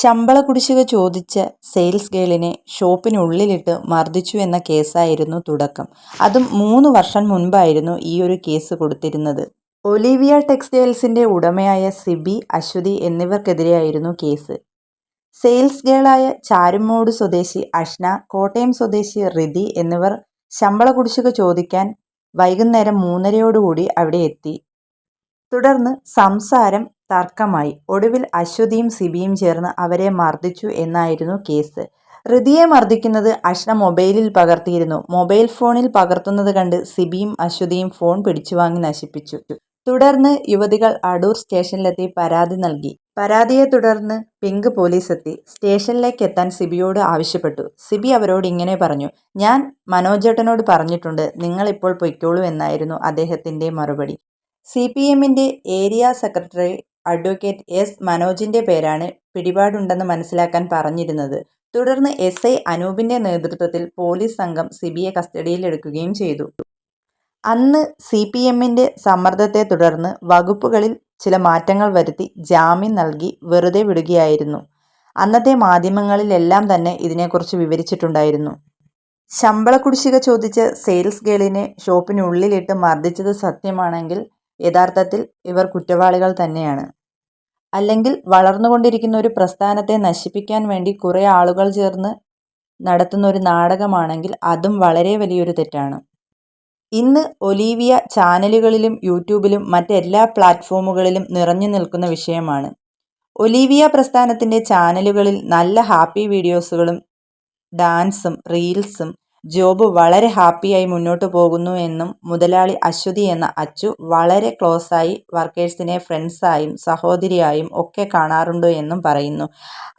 ശമ്പള കുടിശ്ശിക ചോദിച്ച സെയിൽസ് ഗേളിനെ ഷോപ്പിനുള്ളിലിട്ട് മർദ്ദിച്ചു എന്ന കേസായിരുന്നു തുടക്കം. അതും മൂന്ന് വർഷം മുൻപായിരുന്നു ഈ ഒരു കേസ് കൊടുത്തിരുന്നത്. ഒലിവിയ ടെക്സ്റ്റൈൽസിന്റെ ഉടമയായ സിബി അശ്വതി എന്നിവർക്കെതിരെയായിരുന്നു കേസ്. സെയിൽസ് ഗേളായ ചാരുമോട് സ്വദേശി അഷ്ന കോട്ടയം സ്വദേശി റിതി എന്നിവർ ശമ്പള കുടിശ്ശിക ചോദിക്കാൻ വൈകുന്നേരം മൂന്നരയോടുകൂടി അവിടെ എത്തി. തുടർന്ന് സംസാരം തർക്കമായി. ഒടുവിൽ അശ്വതിയും സിബിയും ചേർന്ന് അവരെ മർദ്ദിച്ചു എന്നായിരുന്നു കേസ്. ഋതിയെ മർദ്ദിക്കുന്നത് അഷ്ന മൊബൈലിൽ പകർത്തിയിരുന്നു. മൊബൈൽ ഫോണിൽ പകർത്തുന്നത് കണ്ട് സിബിയും അശ്വതിയും ഫോൺ പിടിച്ചു വാങ്ങി നശിപ്പിച്ചു. തുടർന്ന് യുവതികൾ അടൂർ സ്റ്റേഷനിലെത്തി പരാതി നൽകി. പരാതിയെ തുടർന്ന് പിങ്ക് പോലീസ് എത്തി സ്റ്റേഷനിലേക്ക് എത്താൻ സിബിയോട് ആവശ്യപ്പെട്ടു. സിബി അവരോട് ഇങ്ങനെ പറഞ്ഞു ഞാൻ മനോജേട്ടനോട് പറഞ്ഞിട്ടുണ്ട് നിങ്ങൾ ഇപ്പോൾ പൊയ്ക്കോളൂ എന്നായിരുന്നു അദ്ദേഹത്തിന്റെ മറുപടി. C P area secretary advocate S മനോജിന്റെ പേരാണ് പിടിപാടുണ്ടെന്ന് മനസ്സിലാക്കാൻ പറഞ്ഞിരുന്നത്. തുടർന്ന് എസ് ഐ അനൂപിന്റെ നേതൃത്വത്തിൽ പോലീസ് സംഘം സിബിയെ കസ്റ്റഡിയിലെടുക്കുകയും ചെയ്തു. അന്ന് സി പി എമ്മിന്റെ സമ്മർദ്ദത്തെ തുടർന്ന് വകുപ്പുകളിൽ ചില മാറ്റങ്ങൾ വരുത്തി ജാമ്യം നൽകി വെറുതെ വിടുകയായിരുന്നു. അന്നത്തെ മാധ്യമങ്ങളിലെല്ലാം തന്നെ ഇതിനെക്കുറിച്ച് വിവരിച്ചിട്ടുണ്ടായിരുന്നു. ശമ്പള കുടിശ്ശിക ചോദിച്ച് സെയിൽസ് ഗേളിനെ ഷോപ്പിനുള്ളിലിട്ട് മർദ്ദിച്ചത് സത്യമാണെങ്കിൽ യഥാർത്ഥത്തിൽ ഇവർ കുറ്റവാളികൾ തന്നെയാണ്. അല്ലെങ്കിൽ വളർന്നുകൊണ്ടിരിക്കുന്ന ഒരു പ്രസ്ഥാനത്തെ നശിപ്പിക്കാൻ വേണ്ടി കുറേ ആളുകൾ ചേർന്ന് നടത്തുന്ന ഒരു നാടകമാണെങ്കിൽ അതും വളരെ വലിയൊരു തെറ്റാണ്. ഇന്ന് ഒലീവിയ ചാനലുകളിലും യൂട്യൂബിലും മറ്റെല്ലാ പ്ലാറ്റ്ഫോമുകളിലും നിറഞ്ഞു നിൽക്കുന്ന വിഷയമാണ്. ഒലീവിയ പ്രസ്ഥാനത്തിന്റെ ചാനലുകളിൽ നല്ല ഹാപ്പി വീഡിയോസുകളും ഡാൻസും റീൽസും ജോബ് വളരെ ഹാപ്പിയായി മുന്നോട്ട് പോകുന്നു എന്നും മുതലാളി അശ്വതി എന്ന അച്ചു വളരെ ക്ലോസായി വർക്കേഴ്സിനെ ഫ്രണ്ട്സായും സഹോദരിയായും ഒക്കെ കാണാറുണ്ട് എന്നും പറയുന്നു.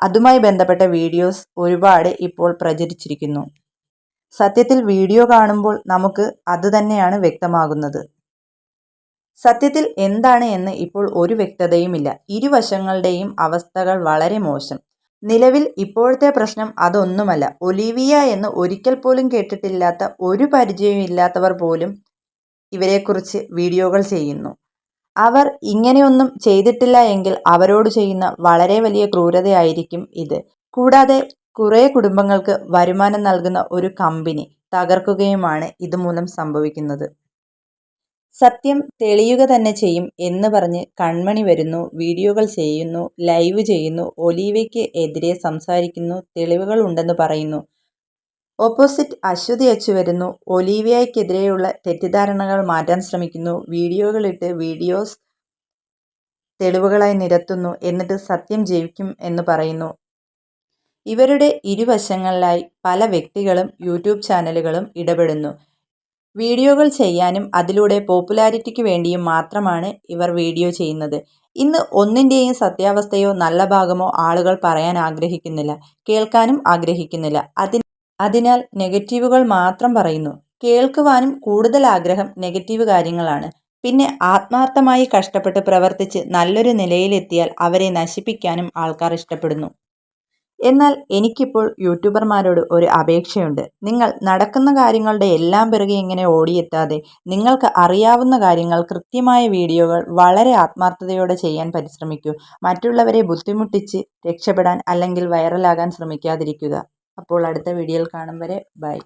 അതുമായി ബന്ധപ്പെട്ട വീഡിയോസ് ഒരുപാട് ഇപ്പോൾ പ്രചരിച്ചിരിക്കുന്നു. സത്യത്തിൽ വീഡിയോ കാണുമ്പോൾ നമുക്ക് അത് തന്നെയാണ് വ്യക്തമാകുന്നത്. സത്യത്തിൽ എന്താണ് എന്ന് ഇപ്പോൾ ഒരു വ്യക്തതയുമില്ല. ഇരുവശങ്ങളുടെയും അവസ്ഥകൾ വളരെ മോശം. നിലവിൽ ഇപ്പോഴത്തെ പ്രശ്നം അതൊന്നുമല്ല. ഒലീവിയ എന്ന് ഒരിക്കൽ പോലും കേട്ടിട്ടില്ലാത്ത ഒരു പരിചയമില്ലാത്തവർ പോലും ഇവരെക്കുറിച്ച് വീഡിയോകൾ ചെയ്യുന്നു. അവർ ഇങ്ങനെയൊന്നും ചെയ്തിട്ടില്ല എങ്കിൽ അവരോട് ചെയ്യുന്ന വളരെ വലിയ ക്രൂരതയായിരിക്കും ഇത്. കൂടാതെ കുറേ കുടുംബങ്ങൾക്ക് വരുമാനം നൽകുന്ന ഒരു കമ്പനി തകർക്കുകയുമാണ് ഇതുമൂലം സംഭവിക്കുന്നത്. സത്യം തെളിയുക തന്നെ ചെയ്യും എന്ന് പറഞ്ഞ് കൺമണി വരുന്നു വീഡിയോകൾ ചെയ്യുന്നു ലൈവ് ചെയ്യുന്നു ഒലീവയ്ക്ക് എതിരെ സംസാരിക്കുന്നു തെളിവുകൾ ഉണ്ടെന്ന് പറയുന്നു. ഓപ്പോസിറ്റ് അശ്വതി അച്ചു വരുന്നു ഒലീവിയയ്ക്കെതിരെയുള്ള തെറ്റിദ്ധാരണകൾ മാറ്റാൻ ശ്രമിക്കുന്നു വീഡിയോകളിട്ട് വീഡിയോസ് തെളിവുകളായി നിരത്തുന്നു എന്നിട്ട് സത്യം ജയിക്കും എന്ന് പറയുന്നു. ഇവരുടെ ഇരുവശങ്ങളിലായി പല വ്യക്തികളും യൂട്യൂബ് ചാനലുകളും ഇടപെടുന്നു. വീഡിയോകൾ ചെയ്യാനും അതിലൂടെ പോപ്പുലാരിറ്റിക്ക് വേണ്ടിയും മാത്രമാണ് ഇവർ വീഡിയോ ചെയ്യുന്നത്. ഇന്ന് ഒന്നിന്റെയും സത്യാവസ്ഥയോ നല്ല ഭാഗമോ ആളുകൾ പറയാൻ ആഗ്രഹിക്കുന്നില്ല. കേൾക്കാനും ആഗ്രഹിക്കുന്നില്ല. അതി അതിനാൽ നെഗറ്റീവുകൾ മാത്രം പറയുന്നു. കേൾക്കുവാനും കൂടുതൽ ആഗ്രഹം നെഗറ്റീവ് കാര്യങ്ങളാണ്. പിന്നെ ആത്മാർത്ഥമായി കഷ്ടപ്പെട്ട് പ്രവർത്തിച്ച് നല്ലൊരു നിലയിലെത്തിയാൽ അവരെ നശിപ്പിക്കാനും ആൾക്കാർ ഇഷ്ടപ്പെടുന്നു. എന്നാൽ എനിക്കിപ്പോൾ യൂട്യൂബർമാരോട് ഒരു അപേക്ഷയുണ്ട്. നിങ്ങൾ നടക്കുന്ന കാര്യങ്ങളുടെ എല്ലാം പിറകെ ഇങ്ങനെ ഓടിയെത്താതെ നിങ്ങൾക്ക് അറിയാവുന്ന കാര്യങ്ങൾ കൃത്യമായ വീഡിയോകൾ വളരെ ആത്മാർത്ഥതയോടെ ചെയ്യാൻ പരിശ്രമിക്കൂ. മറ്റുള്ളവരെ ബുദ്ധിമുട്ടിച്ച് രക്ഷപ്പെടാൻ അല്ലെങ്കിൽ വൈറലാകാൻ ശ്രമിക്കാതിരിക്കുക. അപ്പോൾ അടുത്ത വീഡിയോയിൽ കാണും വരെ. ബൈ.